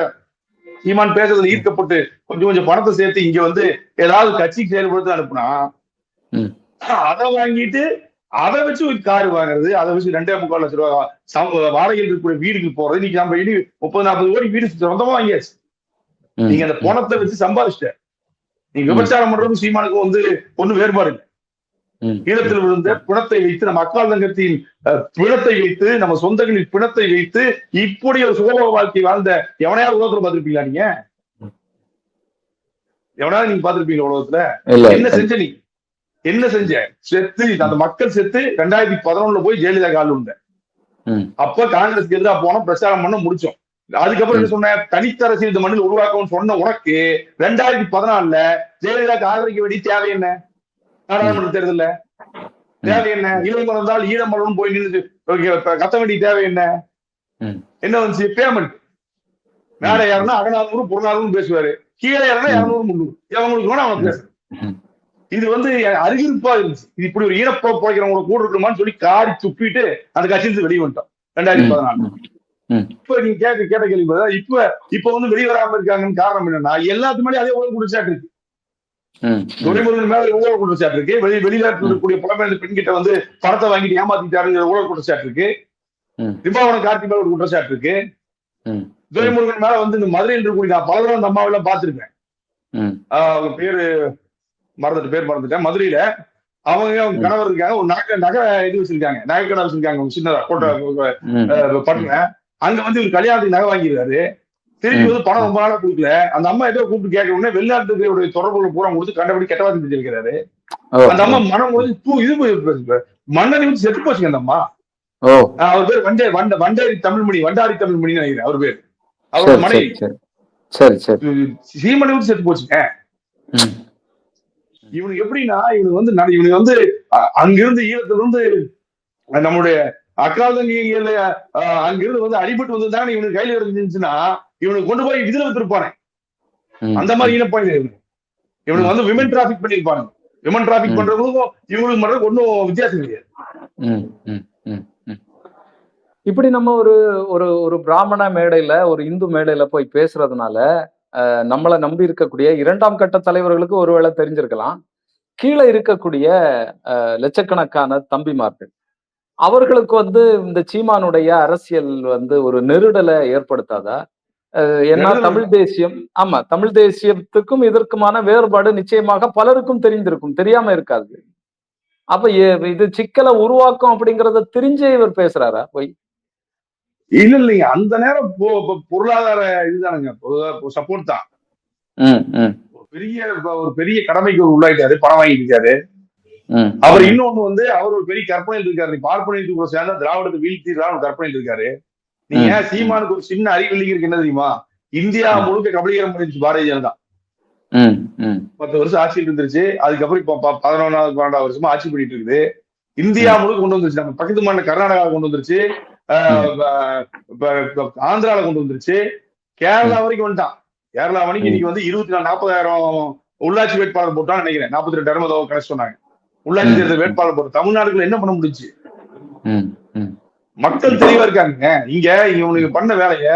சீமான் பேசுறதுல ஈர்க்கப்பட்டு கொஞ்சம் கொஞ்சம் பணத்தை சேர்த்து இங்க வந்து ஏதாவது கட்சிக்கு செயல்படுத்த அனுப்புனா. அதை வாங்கிட்டு அதை வச்சு ஒரு கார் வாங்குறது அதை வச்சு ரெண்டே முக்கால் லட்சம் ரூபாய் வாடகையில் இருக்கக்கூடிய வீடுக்கு போறது. இன்னைக்கு நம்ம இனி முப்பது நாற்பது கோடி வீடு சொந்தமா வாங்கியாச்சு. நீங்க அந்த பணத்தை வச்சு சம்பாதிச்சிட்ட. நீங்க விபச்சாரம் பண்றதும் சீமானுக்கும் வந்து ஒண்ணு வேறுபாடு இல்லை. ஈழத்தில் விழுந்த பிணத்தை வைத்து நம்ம அக்கால் தங்கத்தின் பிணத்தை வைத்து நம்ம சொந்தங்களின் பிணத்தை வைத்து இப்படி ஒரு சுகபோக வாழ்க்கை வாழ்ந்த எவனையாவது உலகத்துல பார்த்திருப்பீங்களா நீங்க? எவனாவது நீங்க பார்த்திருப்பீங்களா உலகத்துல? என்ன செஞ்ச நீ? என்ன செஞ்ச? செத்து அந்த மக்கள் செத்து ரெண்டாயிரத்தி பதினொன்னுல போய் ஜெயலலிதா கால் ம். அப்ப காங்கிரஸ்க்கு எதிராக போனோம் பிரச்சாரம் பண்ண முடிச்சோம். அதுக்கப்புறம் என்ன சொன்ன தனித்த அரசியல் இந்த மண்ணில் உருவாக்கணும்னு சொன்ன உனக்கு ரெண்டாயிரத்தி பதினாலுல ஜெயலலிதாக்கு ஆதரிக்க வேண்டிய தேவை என்ன? நாடாளுமன்ற தேர்தல்ல. தேவை என்ன? ஈழம் வளர்ந்தால் ஈழம் வளரும் போய் நின்று கத்த வேண்டிய தேவை என்ன. என்ன வந்துச்சு? பேமெண்ட். மேல யாருன்னா அகநானூறு புறநானூறு பேசுவாரு. கீழே யாருன்னா இருநூறு முந்நூறு. அவங்களுக்கு வேணா அவன் பேசுறேன். இது வந்து அருகிருப்பா இருந்துச்சு. இது இப்படி ஒரு ஈழப்போ போய்க்கிறவங்க கூட இருக்கணுமான்னு சொல்லி காரி துப்பிட்டு அந்த கட்சியிலிருந்து வெளியே வந்துட்டோம். ரெண்டாயிரத்தி பதினாலு. இப்ப நீங்க கேட்க கேட்ட கேள்வி பார்த்தா இப்ப இப்ப வந்து வெளியே வராம இருக்காங்கன்னு காரணம் என்னன்னா எல்லாத்து மேலே அதே ஊழல் குற்றச்சாட்டு இருக்கு. துரைமுருகன் மேல ஊழல் குற்றச்சாட்டு இருக்கு. வெளி வெளிநாட்டில் இருக்கக்கூடிய புலம்பெயர்ந்த பெண்கிட்ட வந்து பணத்தை வாங்கிட்டு ஏமாத்திட்டாருங்கிற ஊழல் குற்றச்சாட்டு இருக்கு. திம்பாவனம் கார்த்தி மேல ஒரு குற்றச்சாட்டு இருக்கு. துரைமுருகன் மேல வந்து இந்த மதுரையில் இருக்கக்கூடிய நான் பல தடவை அந்த அம்மாவெல்லாம் பார்த்திருக்கேன். அவங்க பேரு மறந்துட்டு பேர் மறந்துட்டேன். மதுரையில அவங்க அவங்க கணவர் இருக்காங்க. ஒரு நகை நகை இது வச்சிருக்காங்க. நகை கடை வச்சிருக்காங்க. ஒரு சின்னதா கோட்டை ம். பட்டுல அங்க வந்து இவர் கல்யாணத்துக்கு நகை வாங்கிடுறாரு திருப்பி வந்து பணம் ரொம்ப நாளா கொடுக்கல. அந்த அம்மா ஏதோ கூப்பிட்டு கேட்க உடனே வெளிநாட்டுடைய தொடர்புகள் பூரா கொடுத்து கண்டபடி கெட்டவாதி செஞ்சிருக்கிறாரு. அந்த அம்மா மனம் முடிஞ்சு தூ இது மன்னனை வந்து செத்து போச்சுங்க அந்த அம்மா. அவர் பேர் வண்டே வண்ட வண்டேரி தமிழ்மணி வண்டாரி தமிழ்மணி நினைக்கிறேன் அவர் பேர். அவரோட மனைவி. சரி சரி. சீமனை வந்து செத்து போச்சுங்க. இவனுக்கு எப்படின்னா இவனுக்கு வந்து நட- இவனுக்கு வந்து அங்கிருந்து ஈழத்துல இருந்து அஹ் நம்முடைய அக்கால் தங்கிகள் அங்கிருந்து வந்து அடிபட்டு வந்திருந்தாங்க இவனுக்கு கையில இருந்துச்சுன்னா இவனுக்கு கொண்டு போய் இதுல வித்துருப்பானே ம். அந்த மாதிரி ஈனப்பாய் இவனுக்கு இவனுக்கு வந்து விமன் டிராபிக் பண்ணிருப்பானுங்க விமன் டிராபிக். பண்றவங்களுக்கும் இவங்களுக்கு மட்டும் ஒன்றும் வித்தியாசம் கிடையாது ம், ம், ம், ம். இப்படி நம்ம ஒரு ஒரு ஒரு பிராமண மேடையில ஒரு இந்து மேடையில போய் பேசுறதுனால நம்மளை நம்பி இருக்கக்கூடிய இரண்டாம் கட்ட தலைவர்களுக்கு ஒருவேளை தெரிஞ்சிருக்கலாம். கீழே இருக்கக்கூடிய லட்சக்கணக்கான தம்பிமார்கள். அவர்களுக்கு வந்து இந்த சீமானுடைய அரசியல் வந்து ஒரு நெருடலை ஏற்படுத்தாதா? ஏன்னா தமிழ் தேசியம் ஆமா தமிழ் தேசியத்துக்கும் இதற்குமான வேறுபாடு நிச்சயமாக பலருக்கும் தெரிந்திருக்கும். தெரியாம இருக்காது. அப்ப இது சிக்கலை உருவாக்கும் அப்படிங்கறத தெரிஞ்சே இவர் பேசுறாரா? போய் இல்ல இல்லைங்க. அந்த நேரம் பொருளாதார இதுதானுங்க. சப்போர்ட் தான். ஒரு பெரிய ஒரு பெரிய கடமைக்கு ஒரு உள்ளாயிட்டாரு. பணம் வாங்கிட்டு இருக்காரு. ம். அவர் இன்னொன்னு வந்து அவர் ஒரு பெரிய கற்பனையில் இருக்காரு. நீ பார்ப்பனியத்துக்கு கூட சேர்ந்தா திராவிடத்தை வீழ்த்திடலாம் ஒரு கற்பனையில் இருக்காரு. நீங்க சீமானுக்கு ஒரு சின்ன அறிவியல் இருக்கு என்ன தெரியுமா? இந்தியா. முழுக்க கபலீகரம் பண்ணிருச்சு பாரதிய ஜனதா பத்து வருஷம் ஆட்சியில் இருந்துருச்சு. அதுக்கப்புறம் இப்ப பதினொன்னாவது பன்னெண்டாவது வருஷமா ஆட்சி பண்ணிட்டு இருக்குது. இந்தியா முழுக்க கொண்டு வந்துருச்சு. நம்ம பக்கத்து மாநில கர்நாடகா கொண்டு வந்துருச்சு. ஆந்திரால கொண்டு வந்துருச்சு. கேரளா வரைக்கும் வந்துட்டான். கேரளா வரைக்கும் இன்னைக்கு வந்து இருபத்தி நாலு நாற்பதாயிரம் உள்ளாட்சி வேட்பாளர் போட்டான்னு நினைக்கிறேன். நாற்பத்தி ரெண்டாயிரம் ஏதோ கணக்கு சொன்னாங்க. உள்ளாட்சி. தேர்தல் வேட்பாளர் போட்டு தமிழ்நாடுக்குள்ள என்ன பண்ண முடிஞ்சு. மக்கள் தெளிவா இருக்காங்க இங்க இவனுக்கு பண்ண வேலைய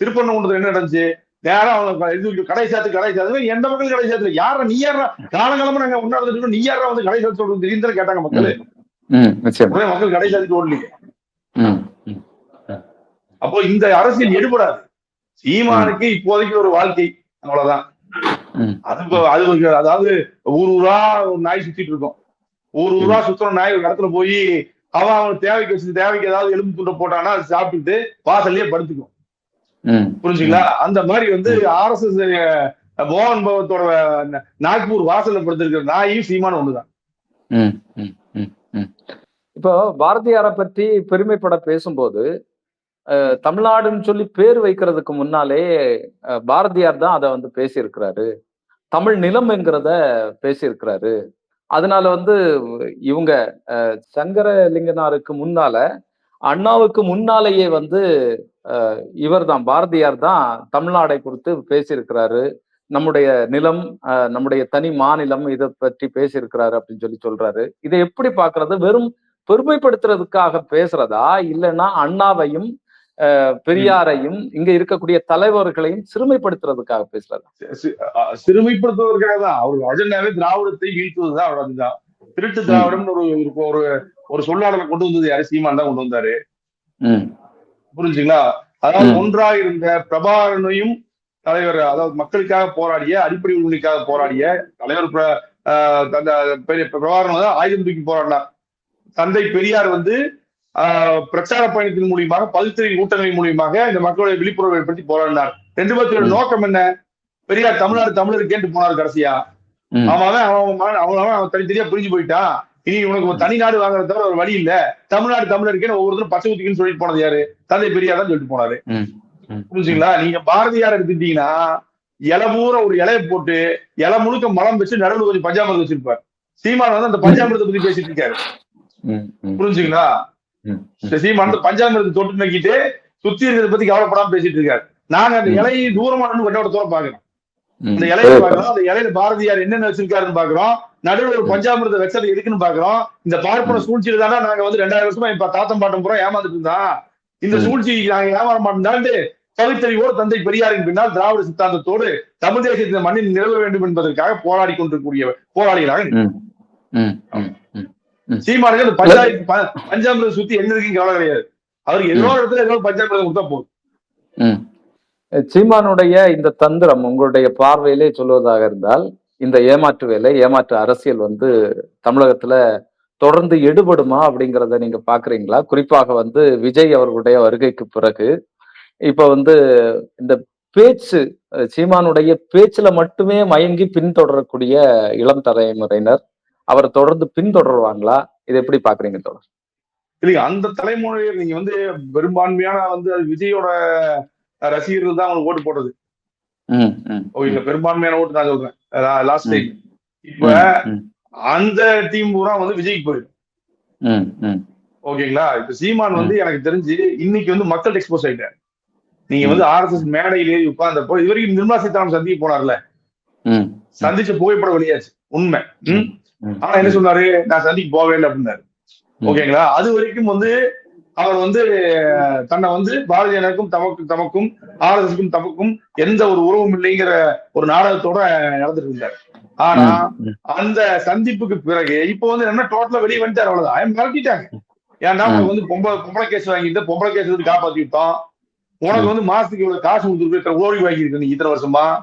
திருப்பண்ணகுன்றத்துல என்ன நடந்துச்சு? நேரம் அவங்க இது கடை சாத்து கடை சாத்து எந்த மக்கள் கடை சாத்துல யார நீ யாரா காலங்காலமா நாங்க உண்ணாடுறதுக்கு நீ யாரா வந்து கடை சாத்து சொல்றது? தெரியும் கேட்டாங்க மக்கள். மக்கள் கடை ம், ம், அப்போ இந்த அரசியல் எடுபடாது. சீமானுக்கு இப்போதைக்கு ஒரு வாழ்க்கை. அவ்வளவுதான். அது அது அதாவது ஊர் ஊரா ஒரு நாய் சுத்திட்டு இருக்கும். ஊர் ஊரா சுத்துற நாய் ஒரு இடத்துல போய் அவன் அவன் தேவைக்கு வச்சு தேவைக்கு ஏதாவது எலும்பு துண்டை போட்டானா அது சாப்பிட்டுட்டு வாசல்லயே படுத்துக்கும். புரிஞ்சுங்களா? அந்த மாதிரி வந்து ஆர்எஸ்எஸ் மோகன் பகவத்தோட நாக்பூர் வாசல்ல படுத்திருக்கிற நாயும் சீமான ஒண்ணுதான். இப்போ பாரதியாரை பற்றி பெருமைப்பட பேசும்போது தமிழ்நாடுன்னு சொல்லி பேர் வைக்கிறதுக்கு முன்னாலே பாரதியார் தான் அதை வந்து பேசியிருக்கிறாரு. தமிழ் நிலம் என்கிறத பேசியிருக்கிறாரு. அதனால வந்து இவங்க அஹ், சங்கரலிங்கனாருக்கு முன்னால அண்ணாவுக்கு முன்னாலேயே வந்து இவர் தான் பாரதியார் தான் தமிழ்நாடை குறித்து பேசியிருக்கிறாரு. நம்முடைய நிலம் அஹ், நம்முடைய தனி மாநிலம் இதை பற்றி பேசியிருக்கிறாரு அப்படின்னு சொல்லி சொல்றாரு. இதை எப்படி பாக்குறது வெறும் பெருமைப்படுத்துறதுக்காக பேசுறதா? இல்லைன்னா அண்ணாவையும் பெரியாரையும் இங்க இருக்கக்கூடிய தலைவர்களையும் சிறுமைப்படுத்துறதுக்காக அ- சிறுமைப்படுத்துவதற்காக தான். அவர் அஜெண்டாவே திராவிடத்தை வீழ்த்துவதுதான் அவர் அதுதான் திருட்டு திராவிடம்னு ஒரு ஒரு- ஒரு சொல்லாடலை கொண்டு வந்தது யாரு? சீமான் தான் கொண்டு வந்தாரு. புரிஞ்சுங்களா? அதாவது ம். ஒன்றாக இருந்த பிரபாகரனையும் தலைவர் அதாவது மக்களுக்காக போராடிய அடிப்படை உரிமைக்காக போராடிய தலைவர் பிர- ஆஹ் அந்த பெரிய பிரபாகரன் வந்து ஆயுதம் தூக்கி போராடினார். தந்தை பெரியார் வந்து பிரச்சார பயணத்தின் மூலியமாக பல்துறை கூட்டங்களின் மூலியமாக இந்த மக்களுடைய விழிப்புணர்வு ஏற்படுத்தி போராடினார். ரெண்டு பேர்த்தோட. நோக்கம் என்ன? பெரியார் தமிழ்நாடு தமிழர் கேட்டு போனார் கடைசியா. அவன் அவன் அவன் அவன் தனித்தனியா பிரிஞ்சு போயிட்டான் இனி உனக்கு ஒரு தனி நாடு வாங்குறத தவிர ஒரு வழி இல்ல. தமிழ்நாடு தமிழருக்கேன்னு ஒவ்வொருத்தரும் பச்சை ஊத்திக்குன்னு சொல்லிட்டு போனது யாரு? தந்தை பெரியார் தான் சொல்லிட்டு போனாரு. புரிஞ்சுங்களா? நீங்க பாரதியார் எடுத்துட்டீங்கன்னா இலை பூரா ஒரு இலையை போட்டு இலை முழுக்க மலம் வச்சு நடுவில் கொஞ்சம் பஞ்சாமிரதம் வச்சிருப்பார். சீமான் வந்து அந்த பஞ்சாமிரத்தை பத்தி பேசிட்டு இருக்காரு. புரிஞ்சுங்களா? சீமான் வந்து பஞ்சாமிரத்தை தொட்டு நக்கிட்டு சுத்தி இருக்கிறத பத்தி கவலைப்படாம பேசிட்டு இருக்காரு. நாங்க அந்த. இலையை தூரமா நின்று கட்டோட தூரம் பாக்குறோம் ம். இந்த இலையை பாக்குறோம் அந்த இலையில பாரதியார் என்னென்ன வச்சிருக்காருன்னு பாக்குறோம் நடுவில் ஒரு பஞ்சாமிரத வச்சது எதுக்குன்னு பாக்குறோம் இந்த பார்ப்பன சூழ்ச்சியில தானே நாங்க வந்து ரெண்டாயிரம் வருஷமா இப்ப தாத்தம் பாட்டம் பூரா ஏமாந்துட்டு இருந்தான் இந்த ம். சூழ்ச்சி நாங்க ஏமாற மாட்டோம்டாண்டு பகுத்தறிவோடு தந்தை பெரியாரின் பின்னால் திராவிட சித்தாந்தத்தோடு தமிழ் தேசத்தின் மண்ணில் நிறுவ வேண்டும் என்பதற்காக போராடி கொண்டிருக்கக்கூடிய போராளிகளாக. சீமானுக்கு அந்த பஞ்சாயத்து பஞ்சாமிரதம் சுத்தி என்ன இருக்குன்னு கவலை கிடையாது. அவருக்கு ஒரு இடத்துல ஏதோ பஞ்சாமிரதம் கொடுத்தா போதும். சீமானுடைய இந்த தந்திரம் உங்களுடைய பார்வையிலே சொல்வதாக இருந்தால் இந்த ஏமாற்று வேலை ஏமாற்று அரசியல் வந்து தமிழகத்துல தொடர்ந்து எடுபடுமா அப்படிங்கிறத நீங்க பாக்குறீங்களா குறிப்பாக வந்து விஜய் அவர்களுடைய வருகைக்கு பிறகு. இப்ப வந்து இந்த பேச்சு சீமானுடைய பேச்சுல மட்டுமே மயங்கி பின்தொடரக்கூடிய இளம் தலைமுறையினர் அவரை தொடர்ந்து பின்தொடருவாங்களா? இதை எப்படி பாக்குறீங்க தொடர் இல்லைங்க அந்த தலைமுறையில் நீங்க வந்து பெரும்பான்மையான வந்து விஜயோட ரசிகர்கள் தான் அவங்களுக்கு ஓட்டு ம், ஓகேங்களா பெரும்பான்மையான ஓட்டு நான் சொல்றேன். லாஸ்ட் டைம் இப்ப அந்த டீம் பூரா வந்து விஜய்க்கு போயிடும். ஓகேங்களா? இப்ப சீமான் வந்து எனக்கு தெரிஞ்சு இன்னைக்கு வந்து மக்கள் எக்ஸ்போஸ் ஆயிட்டார். நீங்க வந்து ஆர்எஸ்எஸ் மேடையில் ஏறி உட்கார்ந்தப்போ இது வரைக்கும் நிர்மலா சீதாராமன் சந்திக்க போனார்ல. சந்திச்ச புகைப்படம் வெளியாச்சு உண்மை. ஆனா என்ன சொன்னாரு நான் சந்திக்க போகவே இல்லை அப்படின்னாரு. ஓகேங்களா? அது வரைக்கும் வந்து அவர் வந்து தன்னை வந்து பாரதிய ஜனதாக்கும் தமக்கு தமக்கும் ஆர்எஸ்எஸ்க்கும் தமக்கும் எந்த ஒரு உறவும் இல்லைங்கிற ஒரு நாடகத்தோட நடந்துட்டு இருந்தார். ஆனா அந்த சந்திப்புக்கு பிறகு இப்போ வந்து என்ன டோட்டலா வெளியே வந்துட்டார் அவ்வளவுதான். மிரட்டிட்டாங்க. ஏன்னா. உனக்கு வந்து பொம்பளை பொம்பளை கேஸ் வாங்கிட்டு பொம்பளை கேஸ் வந்து காப்பாத்தி விட்டோம்? உனக்கு வந்து மாசத்துக்கு இவ்வளவு காசு கொடுத்துருக்கு கோடி வாங்கியிருக்க நீ இத்தனை வருஷமா.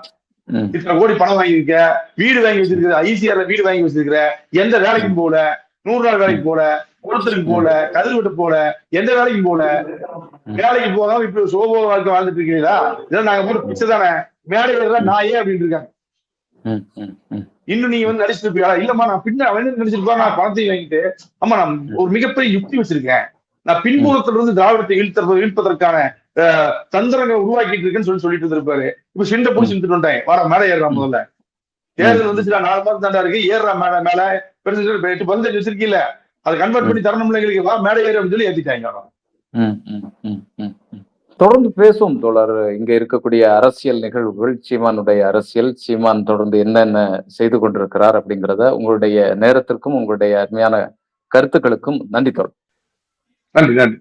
இத்தனை கோடி பணம் வாங்கியிருக்க வீடு வாங்கி வச்சிருக்கிற ஐசிஆர்ல வீடு வாங்கி வச்சிருக்கிற எந்த வேலைக்கும் போல நூறு நாள் வேலைக்கு போல குளத்திற்கு போல கதிர் விட்டு போல எந்த வேலைக்கும் போல வேலைக்கு போகாம இப்ப சோபோ வாழ்க்கை வாழ்ந்துட்டு இருக்கீங்களா இதெல்லாம் நாங்க போட்டு பிச்சை தானே. மேடையில நான் ஏன் அப்படின்னு இருக்காங்க. இன்னும் நீங்க வந்து நடிச்சிட்டு இருப்பீங்களா? இல்லம்மா நான் பின்ன அவன் நடிச்சிருப்பா நான் பணத்தையும் வாங்கிட்டு ஆமா நான் ஒரு மிகப்பெரிய யுக்தி வச்சிருக்கேன். நான் பின்புறத்துல இருந்து திராவிடத்தை இழுத்த இழுப்பதற்கான தந்திரங்களை உருவாக்கிட்டு இருக்கேன்னு சொல்லி சொல்லிட்டு இருந்திருப்பாரு. இப்ப சிண்டை பிடிச்சி வந்துட்டேன் வர மேலே ஏறுறான் முதல்ல. தேர்தல் வந்துச்சுடா நாலு மாதம் தாண்டா இருக்கு ஏறுறா மேல மேல. பெருசு எட்டு பர்சன்டேஜ் வச்சிருக்கீல்ல அதை கன்வெர்ட் பண்ணி தரணும் எங்களுக்கு வா மேடை ஏறு அப்படின்னு சொல்லி ஏத்திட்டாங்க. தொடர்ந்து பேசுவோம் தோழர். இங்க இருக்கக்கூடிய அரசியல் நிகழ்வுகள் சீமானுடைய அரசியல் சீமான் தொடர்ந்து என்னென்ன செய்து கொண்டிருக்கிறார் அப்படிங்கிறத உங்களுடைய நேரத்திற்கும் உங்களுடைய அருமையான கருத்துக்களுக்கும் நன்றி தோழர். நன்றி நன்றி.